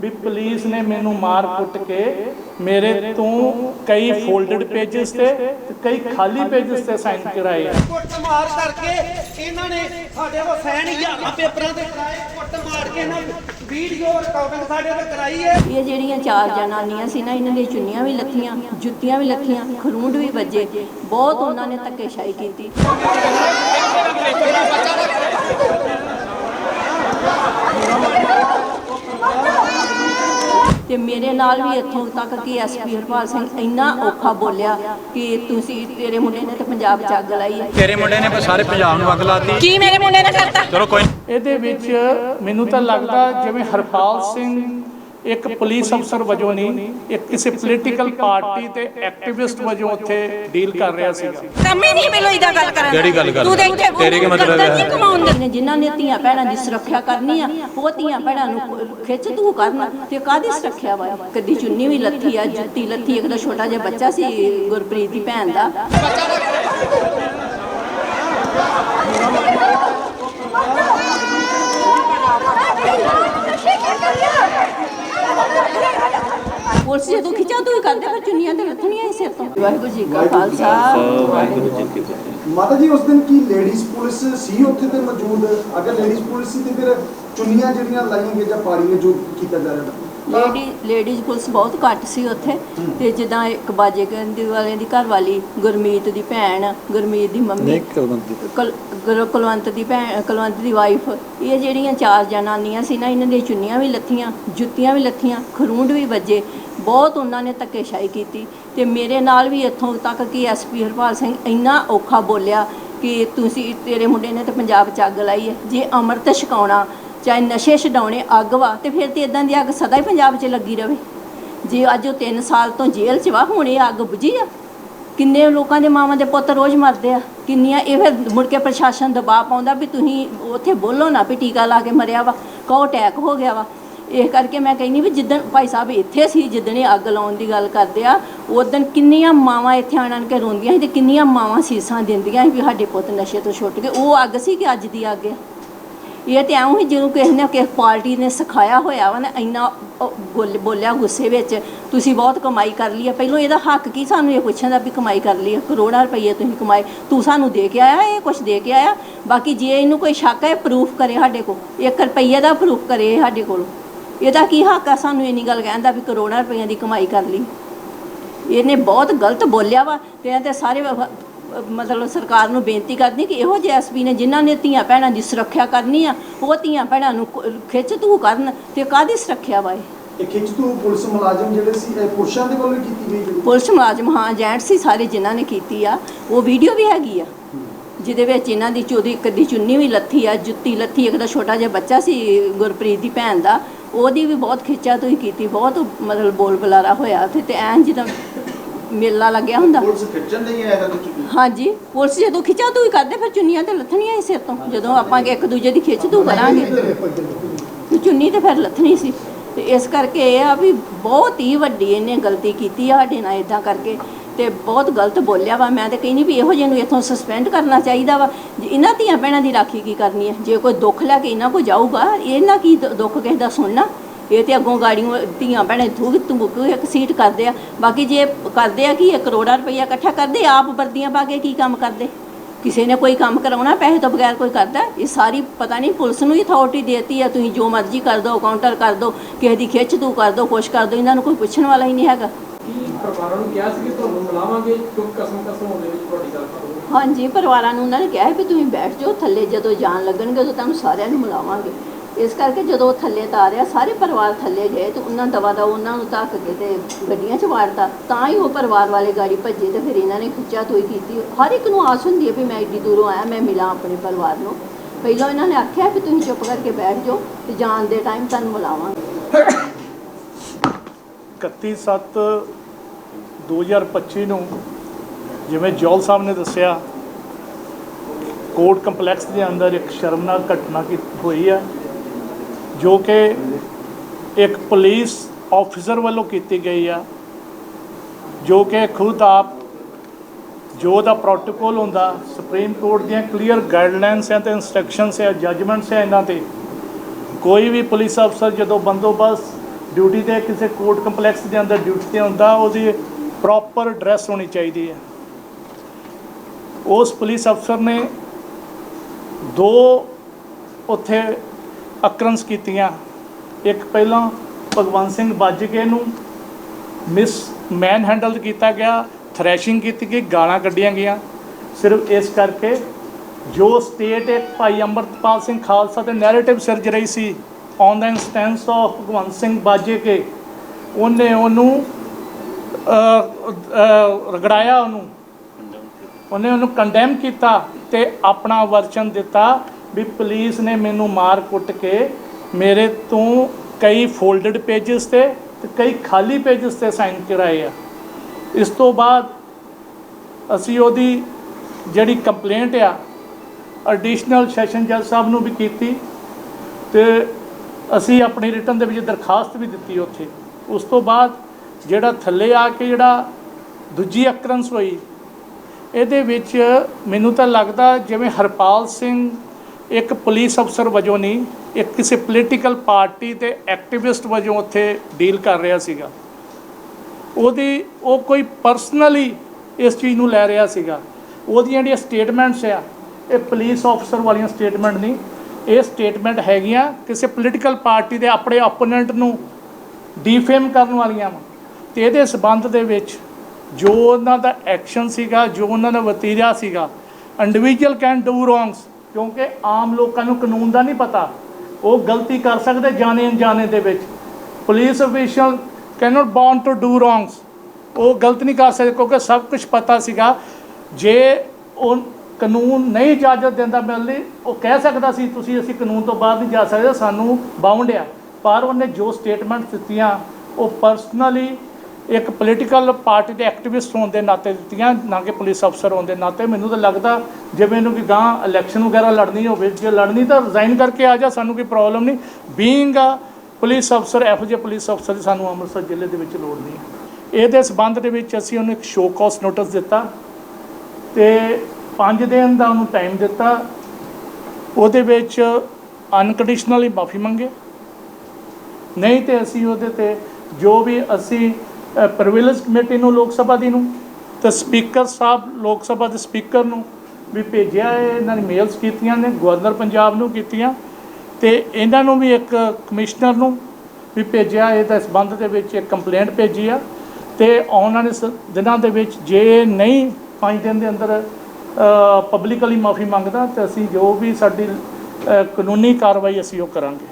ਵੀ police ਨੇ ਮੈਨੂੰ ਮਾਰ ਕੁੱਟ ਕੇ ਮੇਰੇ ਤੋਂ ਕਈ ਫੋਲਡਡ ਪੇजेस ਤੇ ਕਈ ਖਾਲੀ ਪੇजेस ਤੇ ਸਾਈਨ ਕਰਾਏ। ਕੁੱਟ ਮਾਰ ਕਰਕੇ ਇਹਨਾਂ ਨੇ ਸਾਡੇ ਕੋਲ ਸਾਈਨ ਹਜ਼ਾਰਾਂ ਪੇਪਰਾਂ ਤੇ ਕਰਾਏ ਕੁੱਟ ਮਾਰ ਕੇ ਇਹਨਾਂ ਵੀਡੀਓ ਰਿਕਾਰਡਿੰਗ ਸਾਡੇ ਤੇ ਕਰਾਈ ਹੈ। ਇਹ ਜਿਹੜੀਆਂ ਚਾਰ ਜਨਾਨੀਆਂ ਸੀ ਨਾ ਇਹਨਾਂ ਦੀ ਚੁੰਨੀਆਂ ਵੀ ਲੱਥੀਆਂ ਜੁੱਤੀਆਂ ਵੀ ਲੱਥੀਆਂ ਖਰੂੰਡ ਵੀ ਵੱਜੇ ਬਹੁਤ ਉਹਨਾਂ ਨੇ ਧੱਕੇਸ਼ਾਹੀ ਕੀਤੀ। ਤੇ ਮੇਰੇ ਨਾਲ ਵੀ ਇੱਥੋਂ ਤੱਕ ਕਿ ਐਸਪੀ ਹਰਪਾਲ ਸਿੰਘ ਇੰਨਾ ਔਖਾ ਬੋਲਿਆ ਕਿ ਤੁਸੀਂ ਤੇਰੇ ਮੁੰਡੇ ਨੇ ਤਾਂ ਪੰਜਾਬ ਚ ਅੱਗ ਲਾਈ ਹੈ। ਤੇਰੇ ਮੁੰਡੇ ਨੇ ਸਾਰੇ ਪੰਜਾਬ ਨੂੰ ਅੱਗ ਲਾਤੀ। ਕੀ ਮੇਰੇ ਮੁੰਡੇ ਨੇ ਕਰਤਾ? ਚਲੋ ਕੋਈ ਇਹਦੇ ਵਿੱਚ ਮੈਨੂੰ ਤਾਂ ਲੱਗਦਾ ਜਿਵੇਂ ਹਰਪਾਲ ਸਿੰਘ ਇੱਕ ਪੁਲਿਸ ਅਫਸਰ ਵਜੋਂ ਨਹੀਂ ਇੱਕ ਕਿਸੇ ਪੋਲੀਟੀਕਲ ਪਾਰਟੀ ਤੇ ਐਕਟਿਵਿਸਟ ਵਜੋਂ ਉੱਥੇ ਡੀਲ ਕਰ ਰਿਹਾ ਸੀਗਾ। ਕੰਮ ਹੀ ਨਹੀਂ ਮੈਨੂੰ ਇਦਾਂ ਗੱਲ ਕਰਨ ਕਿਹੜੀ ਗੱਲ ਕਰ ਤੂੰ ਤਾਂ ਇੱਥੇ ਤੇਰੇ ਕੀ ਮਤਲਬ ਹੈ? ਕਮਾਉਣ ਦੇ ਨੇ ਜਿਨ੍ਹਾਂ ਨੇ ਧੀਆਂ ਭੈਣਾਂ ਦੀ ਸੁਰੱਖਿਆ ਕਰਨੀ ਆ ਉਹ ਧੀਆਂ ਭੈਣਾਂ ਨੂੰ ਖਿੱਚ ਤੂੰ ਕਰਨਾ। ਤੇ ਕਾਦੀ ਸੁਰੱਖਿਆ ਵਾ? ਕਦੀ ਚੁੰਨੀ ਵੀ ਲੱਥੀ ਆ ਜੁੱਤੀ ਲੱਥੀ ਇੱਕ ਦਾ ਛੋਟਾ ਜਿਹਾ ਬੱਚਾ ਸੀ ਗੁਰਪ੍ਰੀਤ ਦੀ ਭੈਣ ਦਾ। ਪੁਲਿਸ ਜਦੋਂ ਖਿਚਾ ਤੂੰ ਕਰਦੇ ਫਿਰ ਚੁੰਨੀਆਂ ਤੇ ਲੱਥਣੀਆਂ ਹੀ ਸਿਰ ਤੋਂ। ਵਾਹਿਗੁਰੂ ਜੀ ਕਾ ਖਾਲਸਾ ਵਾਹਿਗੁਰੂ ਜੀ ਕੀ ਫਤਿਹ। ਮਾਤਾ ਜੀ ਉਸ ਦਿਨ ਕੀ ਲੇਡੀਜ਼ ਪੁਲਿਸ ਸੀ ਉੱਥੇ ਤੇ ਮੌਜੂਦ? ਅਗਰ ਲੇਡੀਜ਼ ਪੁਲਿਸ ਸੀ ਤੇ ਫਿਰ ਚੁੰਨੀਆਂ ਜਿਹੜੀਆਂ ਲਾਈਆਂ ਗਈਆਂ ਜਾਂ ਪਾੜੀਆਂ ਜੋ ਕੀਤਾ ਜਾ ਰਿਹਾ ਲੇਡੀ ਲੇਡੀਜ਼ ਪੁਲਿਸ ਬਹੁਤ ਘੱਟ ਸੀ ਉੱਥੇ। ਤੇ ਜਿੱਦਾਂ ਇੱਕ ਬਾਜੇ ਕਹਿੰਦੀ ਵਾਲਿਆਂ ਦੀ ਘਰ ਵਾਲੀ ਗੁਰਮੀਤ ਦੀ ਭੈਣ ਗੁਰਮੀਤ ਦੀ ਮੰਮੀ ਕੁਲ- ਕੁਲਵੰਤ ਦੀ ਭੈਣ ਕੁਲਵੰਤ ਦੀ ਵਾਈਫ ਇਹ ਜਿਹੜੀਆਂ ਚਾਰ ਜਨਾਨੀਆਂ ਸੀ ਨਾ ਇਹਨਾਂ ਦੀਆਂ ਚੁੰਨੀਆਂ ਵੀ ਲੱਥੀਆਂ ਜੁੱਤੀਆਂ ਵੀ ਲੱਥੀਆਂ ਖਰੂੰਡ ਵੀ ਵੱਜੇ। ਬਹੁਤ ਉਹਨਾਂ ਨੇ ਧੱਕੇਸ਼ਾਹੀ ਕੀਤੀ ਤੇ ਮੇਰੇ ਨਾਲ ਵੀ ਇੱਥੋਂ ਤੱਕ ਕਿ ਐਸਪੀ ਹਰਪਾਲ ਸਿੰਘ ਇੰਨਾ ਔਖਾ ਬੋਲਿਆ ਕਿ ਤੁਸੀਂ ਤੇਰੇ ਮੁੰਡੇ ਨੇ ਤਾਂ ਪੰਜਾਬ 'ਚ ਅੱਗ ਲਾਈ ਹੈ, ਜੇ ਅੰਮ੍ਰਿਤ ਛਕਾਉਣਾ, ਚਾਹੇ ਨਸ਼ੇ ਛਡਾਉਣੇ ਅੱਗ ਵਾ, ਤੇ ਫਿਰ ਤੇ ਇਦਾਂ ਦੀ ਅੱਗ ਸਦਾ ਹੀ ਪੰਜਾਬ 'ਚ ਲੱਗੀ ਰਵੇ। ਜੇ ਅੱਜ ਉਹ 3 ਸਾਲ ਤੋਂ ਜੇਲ੍ਹ 'ਚ ਵਾ, ਹੁਣ ਇਹ ਅੱਗ ਬੁਝੀ ਆ। ਕਿੰਨੇ ਲੋਕਾਂ ਦੇ ਮਾਵਾਂ ਦੇ ਪੁੱਤ ਰੋਜ਼ ਮਰਦੇ ਆ। ਕਿੰਨੀਆਂ ਇਹ ਫਿਰ ਮੁੜ ਕੇ ਪ੍ਰਸ਼ਾਸਨ ਦਬਾਅ ਪਾਉਂਦਾ ਵੀ ਤੁਸੀਂ ਉੱਥੇ ਬੋਲੋ ਨਾ ਵੀ ਟੀਕਾ ਲਾ ਕੇ ਮਰਿਆ ਵਾ, ਕਹੋ ਅਟੈਕ ਹੋ ਗਿਆ ਵਾ। ਇਸ ਕਰਕੇ ਮੈਂ ਕਹਿੰਦੀ ਵੀ ਜਿੱਦਣ ਭਾਈ ਸਾਹਿਬ ਇੱਥੇ ਸੀ, ਜਿੱਦਣ ਇਹ ਅੱਗ ਲਾਉਣ ਦੀ ਗੱਲ ਕਰਦੇ ਆ, ਉਦੋਂ ਕਿੰਨੀਆਂ ਮਾਵਾਂ ਇੱਥੇ ਆਣ ਆਣ ਕੇ ਰੋਂਦੀਆਂ ਸੀ ਤੇ ਕਿੰਨੀਆਂ ਮਾਵਾਂ ਸੀਸਾਂ ਦਿੰਦੀਆਂ ਸੀ ਵੀ ਸਾਡੇ ਪੁੱਤ ਨਸ਼ੇ ਤੋਂ ਛੁੱਟ ਗਏ। ਉਹ ਅੱਗ ਸੀ ਕਿ ਅੱਜ ਦੀ ਅੱਗ ਆ? ਇਹ ਤੇ ਐਉਂ ਹੀ ਜਦੋਂ ਕਿਸੇ ਨੇ ਕਿਸੇ ਪਾਰਟੀ ਨੇ ਸਿਖਾਇਆ ਹੋਇਆ ਵਾ ਨਾ, ਇੰਨਾ ਬੋਲ- ਬੋਲਿਆ ਗੁੱਸੇ ਵਿੱਚ, ਤੁਸੀਂ ਬਹੁਤ ਕਮਾਈ ਕਰ ਲਈ ਹੈ ਪਹਿਲੋਂ ਇਹਦਾ ਹੱਕ ਕੀ ਸਾਨੂੰ ਇਹ ਪੁੱਛਣ ਦਾ ਵੀ ਕਮਾਈ ਕਰ ਲਈ ਹੈ ਕਰੋੜਾਂ ਰੁਪਏ ਤੁਸੀਂ ਕਮਾਏ, ਤੂੰ ਸਾਨੂੰ ਦੇ ਕੇ ਆਇਆ, ਇਹ ਕੁਝ ਦੇ ਕੇ ਆਇਆ? ਬਾਕੀ ਜੇ ਇਹਨੂੰ ਕੋਈ ਸ਼ੱਕ ਹੈ ਪ੍ਰੂਫ ਕਰੇ ਸਾਡੇ ਕੋਲ। 1 ਰੁਪਈਏ ਦਾ ਪ੍ਰੂਫ ਕਰੇ ਇਹ ਸਾਡੇ ਕੋਲ। ਇਹਦਾ ਕੀ ਹੱਕ ਆ? ਸਾਨੂੰ ਇੰਨੀ ਗੱਲ ਕਹਿੰਦਾ ਵੀ ਕਰੋੜਾਂ ਰੁਪਈਆਂ ਦੀ ਕਮਾਈ ਕਰ ਲਈ। ਇਹਨੇ ਬਹੁਤ ਗਲਤ ਬੋਲਿਆ ਵਾ ਤੇ ਇਹ ਤੇ ਸਾਰੇ ਮਤਲਬ ਸਰਕਾਰ ਨੂੰ ਬੇਨਤੀ ਕਰਦੀ ਕਿ ਇਹੋ ਜਿਹੇ ਐਸਪੀ ਨੇ ਜਿਨ੍ਹਾਂ ਨੇ ਧੀਆਂ ਭੈਣਾਂ ਦੀ ਸੁਰੱਖਿਆ ਕਰਨੀ ਆ ਉਹ ਧੀਆਂ ਭੈਣਾਂ ਨੂੰ ਖਿੱਚ ਤੂੰ ਕਰਨ ਤੇ ਕਾਦੀ ਸੁਰੱਖਿਆ ਵਾ ਇਹ? ਇਹ ਖਿੱਚ ਤੂ ਪੁਲਿਸ ਮੁਲਾਜ਼ਮ ਜਿਹੜੇ ਸੀ ਇਹ ਪੁਰਸ਼ਾਂ ਦੇ ਵੱਲੋਂ ਹੀ ਕੀਤੀ ਗਈ ਜਿਹੜੀ ਪੁਲਿਸ ਮੁਲਾਜ਼ਮ ਹਾਂ ਜੈਂਟ ਸੀ ਸਾਰੇ ਜਿਨ੍ਹਾਂ ਨੇ ਕੀਤੀ ਆ। ਉਹ ਵੀਡੀਓ ਵੀ ਹੈਗੀ ਆ ਜਿਹਦੇ ਵਿੱਚ ਇਹਨਾਂ ਦੀ ਚੋਦੀ ਕਦੀ ਚੁੰਨੀ ਵੀ ਲੱਥੀ ਆ ਜੁੱਤੀ ਲੱਥੀ ਇੱਕ ਦਾ ਛੋਟਾ ਜਿਹਾ ਬੱਚਾ ਸੀ ਗੁਰਪ੍ਰੀਤ ਦੀ ਭੈਣ ਦਾ। ਉਹਦੀ ਵੀ ਬਹੁਤ ਖਿੱਚਾ ਤੋਈ ਕੀਤੀ ਬਹੁਤ ਮਤਲਬ ਬੋਲ ਬੁਲਾਰਾ ਹੋਇਆ ਤੇ ਤੇ ਐਨ ਜਿੱਦਾਂ ਮੇਲਾ ਲੱਗਿਆ ਹੁੰਦਾ। ਪੁਲਿਸ ਖਿੱਚਣ ਨਹੀਂ ਆਇਆ ਤਾਂ ਹਾਂਜੀ ਪੁਲਿਸ ਜਦੋਂ ਖਿੱਚਾ ਤੂੰ ਕਰਦੇ ਫਿਰ ਚੁੰਨੀਆਂ ਤੇ ਲੱਥਣੀਆਂ ਹੀ ਸਿਰ ਤੋਂ। ਜਦੋਂ ਆਪਾਂ ਇੱਕ ਦੂਜੇ ਦੀ ਖਿੱਚ ਤੂੰ ਕਰਾਂਗੇ। ਤੇ ਚੁੰਨੀ ਤੇ ਫਿਰ ਲੱਥਣੀ ਸੀ। ਤੇ ਇਸ ਕਰਕੇ ਇਹ ਆ ਵੀ ਬਹੁਤ ਹੀ ਵੱਡੀ ਇਹਨੇ ਗਲਤੀ ਕੀਤੀ ਆ ਸਾਡੇ ਨਾਲ ਇਦਾਂ ਕਰਕੇ। ਤੇ ਬਹੁਤ ਗਲਤ ਬੋਲਿਆ ਵਾ। ਮੈਂ ਤੇ ਕਹਿੰਦੀ ਵੀ ਇਹੋ ਜਿਹੇ ਨੂੰ ਇੱਥੋਂ ਸਸਪੈਂਡ ਕਰਨਾ ਚਾਹੀਦਾ ਵਾ। ਇਹਨਾਂ ਧੀਆਂ ਭੈਣਾਂ ਦੀ ਰਾਖੀ ਕੀ ਕਰਨੀ ਹੈ? ਜੇ ਕੋਈ ਦੁੱਖ ਲੈ ਕੇ ਇਹਨਾਂ ਕੋ ਜਾਊਗਾ, ਇਹਨਾਂ ਕੀ ਦੁੱਖ ਕਿਸੇ ਦਾ ਸੁਣਨਾ? ਇਹ ਤੇ ਅੱਗੋਂ ਗਾੜੀਆਂ, ਧੀਆਂ ਭੈਣੇ ਥੂਕ ਤੁਮਕ ਇੱਕ ਸੀਟ ਕਰਦੇ ਆ। ਬਾਕੀ ਜੇ ਕਰਦੇ ਆ ਕਿ, ਇਹ ਕਰੋੜਾਂ ਰੁਪਈਆ ਇਕੱਠਾ ਕਰਦੇ, ਆਪ ਵਰਦੀਆਂ ਪਾ ਕੇ ਕੀ ਕੰਮ ਕਰਦੇ? ਕਿਸੇ ਨੇ ਕੋਈ ਕੰਮ ਕਰਾਉਣਾ, ਪੈਸੇ ਤੋਂ ਬਗੈਰ ਕੋਈ ਕਰਦਾ? ਇਹ ਸਾਰੀ ਪਤਾ ਨਹੀਂ ਪੁਲਿਸ ਨੂੰ ਹੀ ਅਥਾਰਟੀ ਦੇਤੀ ਆ। ਤੁਸੀਂ ਜੋ ਮਰਜ਼ੀ ਕਰ ਦਿਓ ਕਾਊਂਟਰ ਕਰ ਦਿਓ ਕਿਸੇ ਦੀ ਖਿੱਚ ਤੂੰ ਕਰ ਦਿਓ ਕੁਛ ਕਰ ਦਿਓ ਇਹਨਾਂ ਨੂੰ ਕੋਈ ਪੁੱਛਣ ਵਾਲਾ ਹੀ ਨਹੀਂ ਹੈਗਾ। ਪਰਿਵਾਰਾਂ ਨੂੰ ਕਿਹਾ ਸੀ ਕਿ ਤੁਹਾਨੂੰ ਮਿਲਾਵਾਂਗੇ ਕਿਉਂਕਿ ਕਸਮ ਕਸਮ ਹੋਣ ਦੇ ਵਿੱਚ ਤੁਹਾਡੀ ਗੱਲ ਕਰੋ ਹਾਂਜੀ ਪਰਿਵਾਰਾਂ ਨੂੰ ਉਹਨਾਂ ਨੇ ਕਿਹਾ ਵੀ ਤੁਸੀਂ ਬੈਠ ਜਾਓ ਥੱਲੇ ਜਦੋਂ ਜਾਣ ਲੱਗਣਗੇ ਉਦੋਂ ਤੁਹਾਨੂੰ ਸਾਰਿਆਂ ਨੂੰ ਮਿਲਾਵਾਂਗੇ। ਇਸ ਕਰਕੇ ਜਦੋਂ ਥੱਲੇ ਤਾਰਿਆ ਸਾਰੇ ਪਰਿਵਾਰ ਥੱਲੇ ਗਏ ਤੇ ਉਹਨਾਂ ਦਵਾ ਦਾ ਉਹਨਾਂ ਨੂੰ ਧੱਕ ਕੇ ਤੇ ਗੱਡੀਆਂ 'ਚ ਵਾਰਤਾ। ਤਾਂ ਹੀ ਉਹ ਪਰਿਵਾਰ ਵਾਲੇ ਗਾੜੀ ਭੱਜੇ ਤੇ ਫਿਰ ਇਹਨਾਂ ਨੇ ਖਿੱਚਾ ਤੋਈ ਕੀਤੀ। ਹਰ ਇੱਕ ਨੂੰ ਆਸ ਹੁੰਦੀ ਹੈ ਵੀ ਮੈਂ ਏਡੀ ਦੂਰੋਂ ਆਇਆ ਮੈਂ ਮਿਲਾਂ ਆਪਣੇ ਪਰਿਵਾਰ ਨੂੰ। ਪਹਿਲਾਂ ਇਹਨਾਂ ਨੇ ਆਖਿਆ ਵੀ ਤੁਸੀਂ ਚੁੱਪ ਕਰਕੇ ਬੈਠ ਜਾਓ ਤੇ ਜਾਣ ਦੇ ਟਾਈਮ ਤੁਹਾਨੂੰ ਮਿਲਾਵਾਂਗੇ। 31 7 2025 ਨੂੰ ਜਿਵੇਂ ਜੌਲ ਸਾਹਿਬ ਨੇ ਦੱਸਿਆ, ਕੋਰਟ ਕੰਪਲੈਕਸ ਦੇ ਅੰਦਰ ਇੱਕ ਸ਼ਰਮਨਾਕ ਘਟਨਾ ਕੀ ਹੋਈ ਹੈ, ਜੋ ਕਿ ਇੱਕ ਪੁਲਿਸ ਆਫੀਸਰ ਵੱਲੋਂ ਕੀਤੀ ਗਈ ਆ, ਜੋ ਕਿ ਖੁਦ ਆਪ, ਜੋ ਦਾ ਪ੍ਰੋਟੋਕੋਲ ਹੁੰਦਾ ਸੁਪਰੀਮ ਕੋਰਟ ਦੀਆਂ ਕਲੀਅਰ ਗਾਈਡਲਾਈਨਸ ਹੈ ਤੇ ਇਨਸਟਰਕਸ਼ਨਸ ਹੈ ਜਜਮੈਂਟਸ ਹੈ ਇਹਨਾਂ ਤੇ, ਕੋਈ ਵੀ ਪੁਲਿਸ ਅਫਸਰ ਜਦੋਂ ਬੰਦੋਬਸਤ ਡਿਊਟੀ ਤੇ ਕਿਸੇ ਕੋਰਟ ਕੰਪਲੈਕਸ ਦੇ ਅੰਦਰ ਡਿਊਟੀ ਤੇ ਹੁੰਦਾ, ਉਹਦੀ ਪ੍ਰੋਪਰ ਡਰੈਸ ਹੋਣੀ ਚਾਹੀਦੀ ਹੈ। ਉਸ ਪੁਲਿਸ ਅਫਸਰ ਨੇ ਦੋ ਉੱਥੇ ਅਕਰੰਸ ਕੀਤੀਆਂ। ਇੱਕ ਪਹਿਲਾਂ ਭਗਵੰਤ ਸਿੰਘ ਬਾਜੀਕੇ ਨੂੰ ਮਿਸ ਮੈਨ ਹੈਂਡਲ ਕੀਤਾ ਗਿਆ ਥ੍ਰੈਸ਼ਿੰਗ ਕੀਤੀ ਗਈ, ਗਾਲਾਂ ਕੱਢੀਆਂ ਗਈਆਂ। ਸਿਰਫ ਇਸ ਕਰਕੇ ਜੋ ਸਟੇਟ ਇੱਕ ਭਾਈ ਅੰਮ੍ਰਿਤਪਾਲ ਸਿੰਘ ਖਾਲਸਾ ਤੇ ਨੈਰੇਟਿਵ ਸਿਰਜ ਰਹੀ ਸੀ on the instance of Bhagwant Singh Bajeke ਉਹਨੇ ਉਹਨੂੰ ਰਗੜਾਇਆ ਉਹਨੂੰ। ਉਹਨੇ ਉਹਨੂੰ ਕੰਡੈਮ ਕੀਤਾ ਤੇ ਆਪਣਾ ਵਰਚਨ ਦਿੱਤਾ ਵੀ ਪੁਲਿਸ ਨੇ ਮੈਨੂੰ ਮਾਰ ਕੁੱਟ ਕੇ ਮੇਰੇ ਤੋਂ ਕਈ ਫੋਲਡਡ ਪੇजेस ਤੇ ਤੇ ਕਈ ਖਾਲੀ ਪੇजेस ਤੇ ਸਾਈਨ ਕਰਾਏ ਆ। ਇਸ ਤੋਂ ਬਾਅਦ ਅਸੀਂ ਉਹਦੀ ਜਿਹੜੀ ਕੰਪਲੇਂਟ ਆ ਐਡੀਸ਼ਨਲ ਸੈਸ਼ਨ ਜੱਜ ਸਾਹਿਬ ਨੂੰ ਵੀ ਕੀਤੀ ਤੇ ਅਸੀਂ ਆਪਣੀ ਰਿਟਨ ਦੇ ਵਿੱਚ ਦਰਖਾਸਤ ਵੀ ਦਿੱਤੀ ਉੱਥੇ। ਉਸ ਤੋਂ ਬਾਅਦ ਜਿਹੜਾ ਥੱਲੇ ਆ ਕੇ ਜਿਹੜਾ ਦੂਜੀ ਅਕਰੰਸ ਹੋਈ, ਇਹਦੇ ਵਿੱਚ ਮੈਨੂੰ ਤਾਂ ਲੱਗਦਾ ਜਿਵੇਂ ਹਰਪਾਲ ਸਿੰਘ ਇੱਕ ਪੁਲਿਸ ਅਫਸਰ ਵਜੋਂ ਨਹੀਂ, ਇੱਕ ਕਿਸੇ ਪੋਲੀਟੀਕਲ ਪਾਰਟੀ ਤੇ ਐਕਟਿਵਿਸਟ ਵਜੋਂ ਉੱਥੇ ਡੀਲ ਕਰ ਰਿਹਾ ਸੀਗਾ। ਉਹਦੀ, ਉਹ ਕੋਈ ਪਰਸਨਲੀ ਇਸ ਚੀਜ਼ ਨੂੰ ਲੈ ਰਿਹਾ ਸੀਗਾ। ਉਹਦੀਆਂ ਜਿਹੜੀਆਂ ਸਟੇਟਮੈਂਟਸ ਆ, ਇਹ ਪੁਲਿਸ ਅਫਸਰ ਵਾਲੀਆਂ ਸਟੇਟਮੈਂਟ ਨਹੀਂ, ਇਹ ਸਟੇਟਮੈਂਟ ਹੈਗੀਆਂ ਕਿਸੇ ਪੋਲੀਟੀਕਲ ਪਾਰਟੀ ਦੇ ਆਪਣੇ ਆਪੋਨੈਂਟ ਨੂੰ ਡੀਫੇਮ ਕਰਨ ਵਾਲੀਆਂ ਵਾ। ਤੇ ਇਹਦੇ ਸਬੰਧ ਦੇ ਵਿੱਚ ਜੋ ਉਹਨਾਂ ਦਾ ਐਕਸ਼ਨ ਸੀਗਾ, ਜੋ ਉਹਨਾਂ ਦਾ ਵਤੀਰਾ ਸੀਗਾ ਇੰਡੀਵਿਜੂਅਲ ਕੈਨ ਡੂ ਰੋਂਗਸ ਕਿਉਂਕਿ ਆਮ ਲੋਕਾਂ ਨੂੰ ਕਾਨੂੰਨ ਦਾ ਨਹੀਂ ਪਤਾ। ਉਹ ਗਲਤੀ ਕਰ ਸਕਦੇ ਜਾਣੇ ਅਣਜਾਣੇ ਦੇ ਵਿੱਚ। Police official cannot born to do wrongs ਉਹ ਗਲਤ ਨਹੀਂ ਕਰ ਸਕਦੇ ਕਿਉਂਕਿ ਸਭ ਕੁਝ ਪਤਾ ਸੀਗਾ। ਜੇ ਉਹ ਕਾਨੂੰਨ ਨਹੀਂ ਇਜਾਜ਼ਤ ਦਿੰਦਾ ਮੇਰੇ ਲਈ, ਉਹ ਕਹਿ ਸਕਦਾ ਸੀ, ਤੁਸੀਂ ਅਸੀਂ ਕਾਨੂੰਨ ਤੋਂ ਬਾਹਰ ਨਹੀਂ ਜਾ ਸਕਦੇ, ਸਾਨੂੰ ਬਾਉਂਡ ਆ। ਪਰ ਉਹਨੇ ਜੋ ਸਟੇਟਮੈਂਟ ਦਿੱਤੀਆਂ, ਉਹ ਪਰਸਨਲੀ ਇੱਕ ਪੋਲੀਟੀਕਲ ਪਾਰਟੀ ਦੇ ਐਕਟਿਵਿਸਟ ਹੋਣ ਦੇ ਨਾਤੇ ਦਿੱਤੀਆਂ, ਨਾ ਕਿ ਪੁਲਿਸ ਅਫਸਰ ਹੋਣ ਦੇ ਨਾਤੇ। ਮੈਨੂੰ ਤਾਂ ਲੱਗਦਾ ਜੇ ਮੈਨੂੰ ਕਿ ਗਾਂ ਇਲੈਕਸ਼ਨ ਵਗੈਰਾ ਲੜਨੀ ਹੋਵੇ, ਜੇ ਲੜਨੀ ਤਾਂ ਰਿਜ਼ਾਈਨ ਕਰਕੇ ਆ ਜਾ, ਸਾਨੂੰ ਕੋਈ ਪ੍ਰੋਬਲਮ ਨਹੀਂ। ਬੀਇੰਗ ਆ ਪੁਲਿਸ ਅਫਸਰ ਇਹੋ ਜੇ ਪੁਲਿਸ ਅਫਸਰ ਦੀ ਸਾਨੂੰ ਅੰਮ੍ਰਿਤਸਰ ਜ਼ਿਲ੍ਹੇ ਦੇ ਵਿੱਚ ਲੋੜ ਨਹੀਂ। ਇਹਦੇ ਸਬੰਧ ਦੇ ਵਿੱਚ ਅਸੀਂ ਉਹਨੂੰ ਇੱਕ ਸ਼ੋਅ ਕਾਸ ਨੋਟਿਸ ਦਿੱਤਾ ਤੇ 5 ਦਿਨ ਦਾ ਉਹਨੂੰ ਟਾਈਮ ਦਿੱਤਾ। ਉਹਦੇ ਵਿੱਚ ਅਨਕੰਡੀਸ਼ਨਲੀ ਮਾਫੀ ਮੰਗੇ। ਨਹੀਂ ਤੇ ਅਸੀਂ ਉਹਦੇ ਤੇ ਜੋ ਵੀ ਅਸੀਂ ਪ੍ਰਿਵਿਲੇਜ ਕਮੇਟੀ ਨੂੰ, ਲੋਕ ਸਭਾ ਦੀ ਨੂੰ, ਤੇ ਸਪੀਕਰ ਸਾਹਿਬ, ਲੋਕ ਸਭਾ ਦੇ ਸਪੀਕਰ ਨੂੰ ਵੀ ਭੇਜਿਆ ਇਹਨਾਂ ਨੇ ਮੇਲਸ ਕੀਤੀਆਂ ਨੇ, ਗਵਰਨਰ ਪੰਜਾਬ ਨੂੰ ਕੀਤੀਆਂ। ਤੇ ਇਹਨਾਂ ਨੂੰ ਵੀ ਇੱਕ ਕਮਿਸ਼ਨਰ ਨੂੰ ਵੀ ਭੇਜਿਆ। ਇਹਦਾ ਸਬੰਧ ਦੇ ਵਿੱਚ ਇੱਕ ਕੰਪਲੇਂਟ ਭੇਜੀ ਆ। ਤੇ ਆਉਣ ਵਾਲੇ ਸ- ਦਿਨਾਂ ਦੇ ਵਿੱਚ ਜੇ ਨਹੀਂ ਪੰਜ ਦਿਨ ਦੇ ਅੰਦਰ ਪਬਲਿਕਲੀ ਮਾਫੀ ਮੰਗਦਾ, ਤੇ ਅਸੀਂ ਜੋ ਵੀ ਸਾਡੀ ਕਾਨੂੰਨੀ ਕਾਰਵਾਈ ਅਸੀਂ ਉਹ ਕਰਾਂਗੇ।